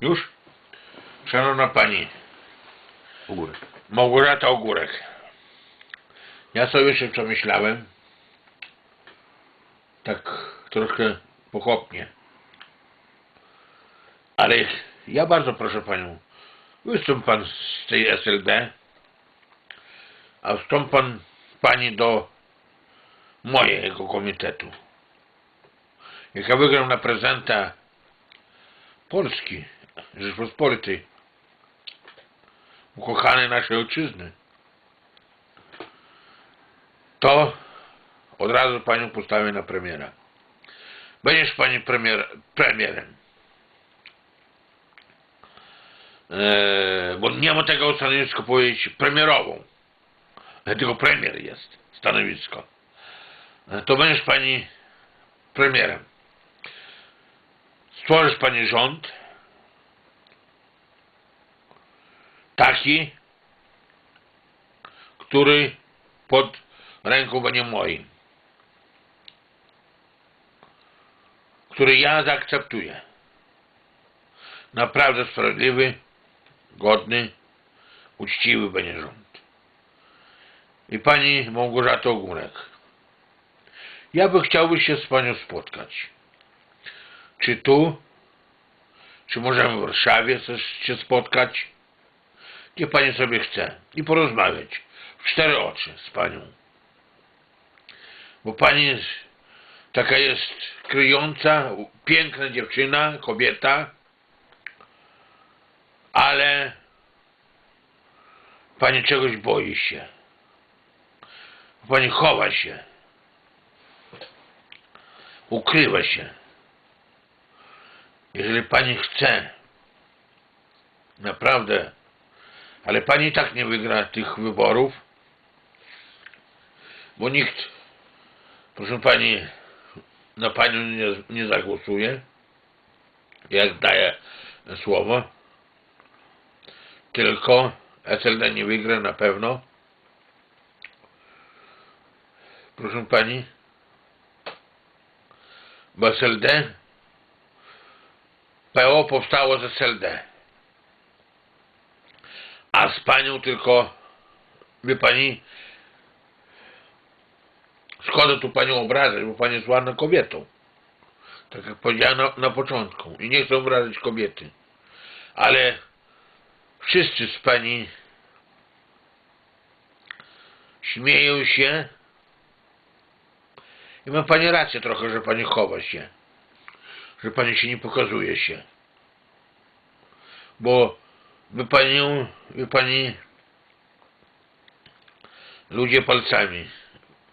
Już? Szanowna Pani, Ogórek. Małgorzata Ogórek. Ja sobie jeszcze przemyślałem, tak troszkę pochopnie, ale ja bardzo proszę Panią, wystąp Pan z tej SLD, a wstąp Pan Pani do mojego komitetu. Jak ja wygram na prezenta Polski, Rzeczpospolitej, ukochanej naszej ojczyzny, to od razu panią postawię na premiera. Będziesz pani premier, premierem. Eee, bo nie ma tego stanowisko powiedzieć premierową. Tylko premier jest stanowisko. E, To będziesz pani premierem. Stworzysz pani rząd taki, który pod ręką będzie moim. Który ja zaakceptuję. Naprawdę sprawiedliwy, godny, uczciwy będzie rząd. I pani Małgorzato Ogórek. Ja by chciałby się z panią spotkać. Czy tu, czy możemy w Warszawie się spotkać? Gdzie pani sobie chce. I porozmawiać. W cztery oczy z panią. Bo pani jest, taka jest kryjąca, piękna dziewczyna, kobieta, ale pani czegoś boi się. Pani chowa się. Ukrywa się. Jeżeli pani chce, naprawdę, ale pani i tak nie wygra tych wyborów, bo nikt, proszę pani, na panią nie, nie zagłosuje, jak daję słowo, tylko SLD nie wygra na pewno. Proszę pani, bo SLD PO powstało z SLD. A z panią tylko, wie pani, szkoda tu panią obrażać, bo pani jest ładną kobietą. Tak jak powiedziałem na, na początku. I nie chcę obrażać kobiety. Ale wszyscy z pani śmieją się i ma pani rację trochę, że pani chowa się. Że pani się nie pokazuje się. Bo by panią, by pani ludzie palcami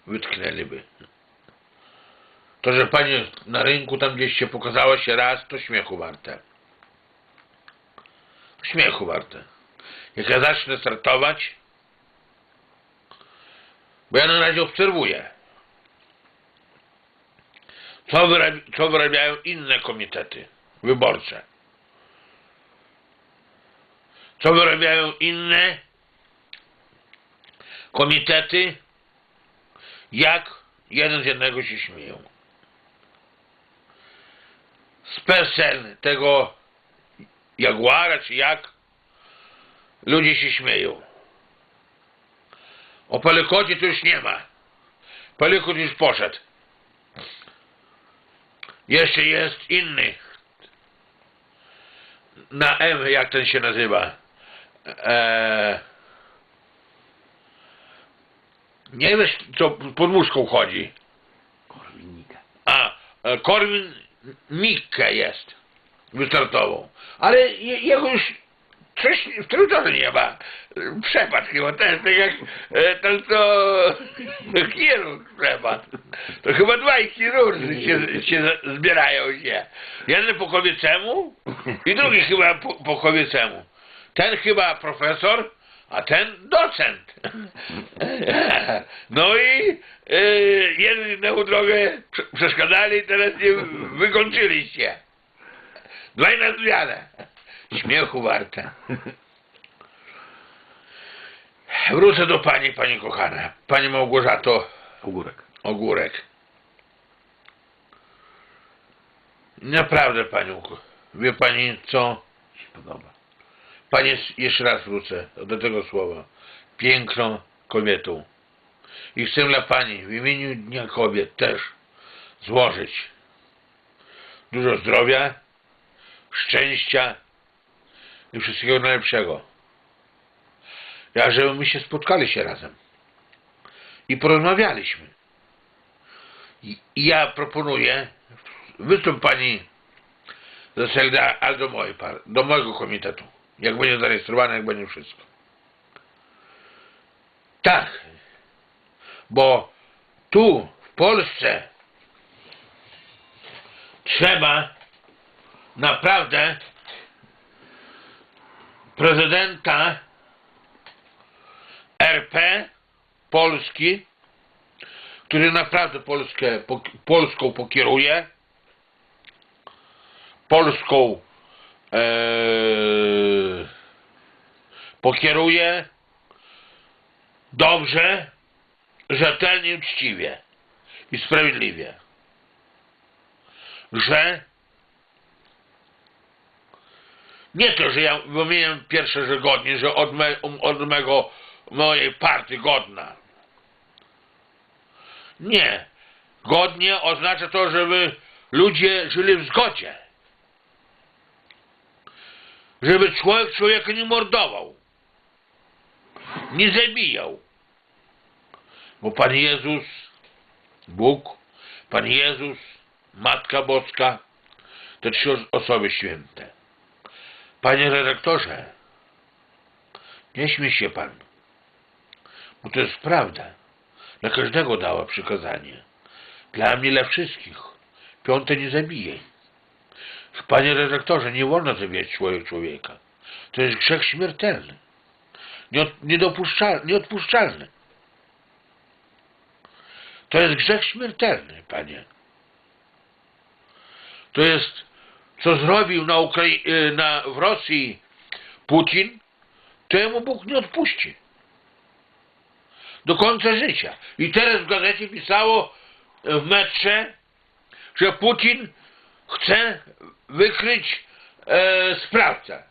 wytknęliby. To, że pani na rynku tam gdzieś się pokazała się raz, to śmiechu warte. Śmiechu warte. Jak ja zacznę startować, bo ja na razie obserwuję, co, wyrab co wyrabiają inne komitety wyborcze. Co wyrabiają inne komitety, jak jeden z jednego się śmieją. PSL tego Jaguara, czy jak, ludzie się śmieją. O Pelekocie to już nie ma. Pelekot już poszedł. Jeszcze jest inny. Na M, jak ten się nazywa. Eee, nie wiesz, co pod muszką chodzi. Korwin-Mikke. A, e, Korwin Mikke jest. Wystartował. Ale je- jego już coś w czasie nie ma. Przepadł chyba też, tak jak e, ten co chirurg przepadł. To chyba dwaj chirurdzy się, się zbierają się. Jeden po kobiecemu i drugi chyba po, po kobiecemu. Ten chyba profesor, a ten docent. No i jeden innemu drogę prze- przeszkadzali, teraz nie wykończyliście. Dwaj na zmianę. Śmiechu warte. Wrócę do pani, pani kochana. Pani Małgorzato Ogórek. Ogórek. Naprawdę panią, wie pani co? podoba. Panie, jeszcze raz wrócę do tego słowa. Piękną kobietą. I chcę dla Pani w imieniu Dnia Kobiet też złożyć dużo zdrowia, szczęścia i wszystkiego najlepszego. Ja, żeby my się spotkali się razem i porozmawialiśmy. I, ja proponuję, wystąp Pani do Selda, do do mojego komitetu. Jak będzie zarejestrowane, jak będzie wszystko. Tak. Bo tu, w Polsce, trzeba naprawdę prezydenta RP Polski, który naprawdę Polskę, Polską pokieruje, Polską Eee, pokieruje dobrze, rzetelnie, uczciwie i sprawiedliwie. Że nie to, że ja wymieniam pierwsze, że godnie, że od, me, od mego, mojej partii godna. Nie. Godnie oznacza to, żeby ludzie żyli w zgodzie żeby człowiek człowieka nie mordował, nie zabijał. Bo Pan Jezus, Bóg, Pan Jezus, Matka Boska, to trzy osoby święte. Panie redaktorze, nie śmiej się Pan, bo to jest prawda. Dla każdego dała przykazanie. Dla mnie, dla wszystkich. Piąte nie zabijaj. Panie redaktorze, nie wolno zabijać człowiek człowieka. To jest grzech śmiertelny. Niedopuszczalny, nieodpuszczalny. To jest grzech śmiertelny, panie. To jest, co zrobił na Ukrai- y, na, w Rosji Putin, to jemu Bóg nie odpuści. Do końca życia. I teraz w gazecie pisało w metrze, że Putin chce wykryć e, sprawcę.